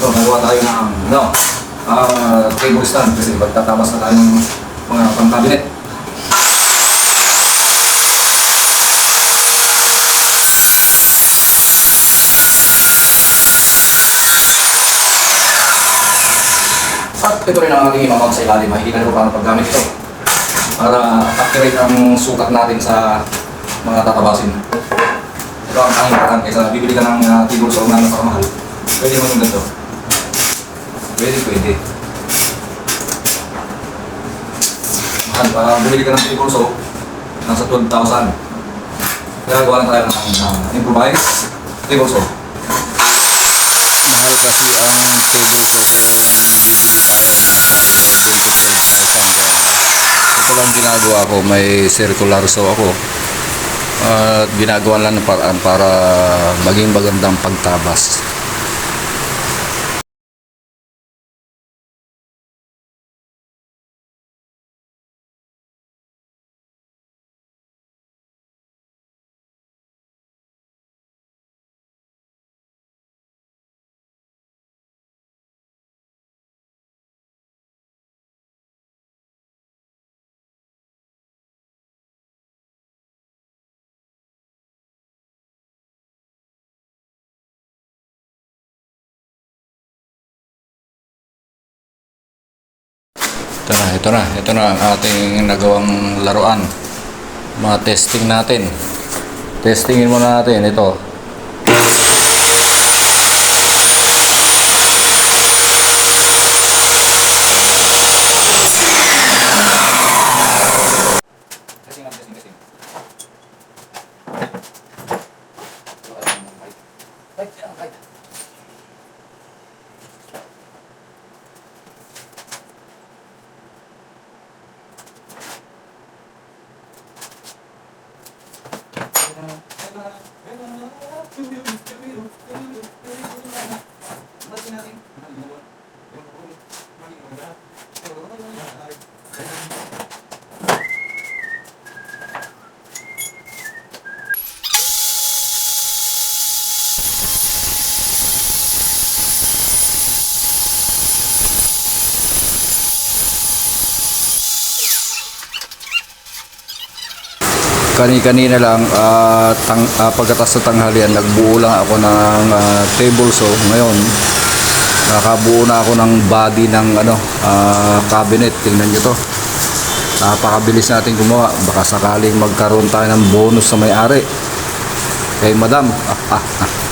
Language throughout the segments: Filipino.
gagawa tayo ng no, ah table stand kasi magtatamas na tayo ng mga pang-cabinet. At ito rin ang aking imamag sa ilalim. Makikita nyo paano paggamit ito. Para accurate ang sukat natin sa mga tatabasin. Ito ang aking parang kaysa bibili ka ng uh, table saw na napakamahal. Pwede yung ganito. Pwede, pwede. Mahal pa. Bumili ka ng table saw, nasa 12,000. Kaya gawa lang tayo ng uh, improvise table. Mahal kasi ang table saw kaya lang ito lang ginagawa ko may circular saw ako at ginagawa lang ng paraan para maging magandang pagtabas ito na ito na. Ito na ang ating nagawang laruan. Mga testing natin. Testingin muna natin. Ito Kani-kanina lang at tang, ah, pagkatas sa tanghalian nagbuo lang ako ng ah, table. Saw ngayon nakabuo na ako ng body ng ano ah, cabinet. Tingnan nyo to. Napakabilis natin gumawa. Baka sakaling magkaroon tayo ng bonus sa may-ari. Kay madam. ah, ah, ah.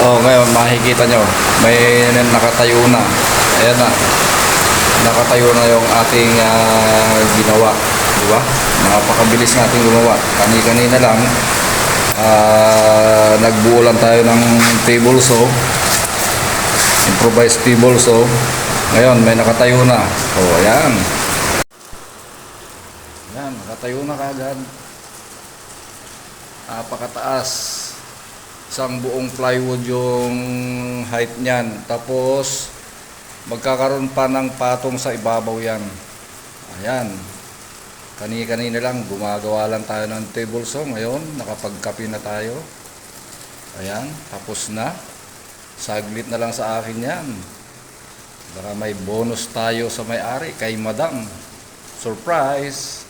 Oh, ngayon makikita nyo, may nakatayo na. Ayan na. Nakatayo na yung ating ah, ginawa. Di ba? Napakabilis natin gumawa. Kani-kanina lang, ah, nagbuo lang tayo ng table saw. Improvised table saw. Ngayon, may nakatayo na. Oh, ayan. Ayan, nakatayo na kagad. Napakataas isang buong plywood yung height niyan. Tapos, magkakaroon pa ng patong sa ibabaw yan. Ayan. Kani-kanina lang, gumagawa lang tayo ng table saw. Ngayon, nakapagkapi na tayo. Ayan, tapos na. Saglit na lang sa akin yan. Baka may bonus tayo sa may-ari kay Madam. Surprise!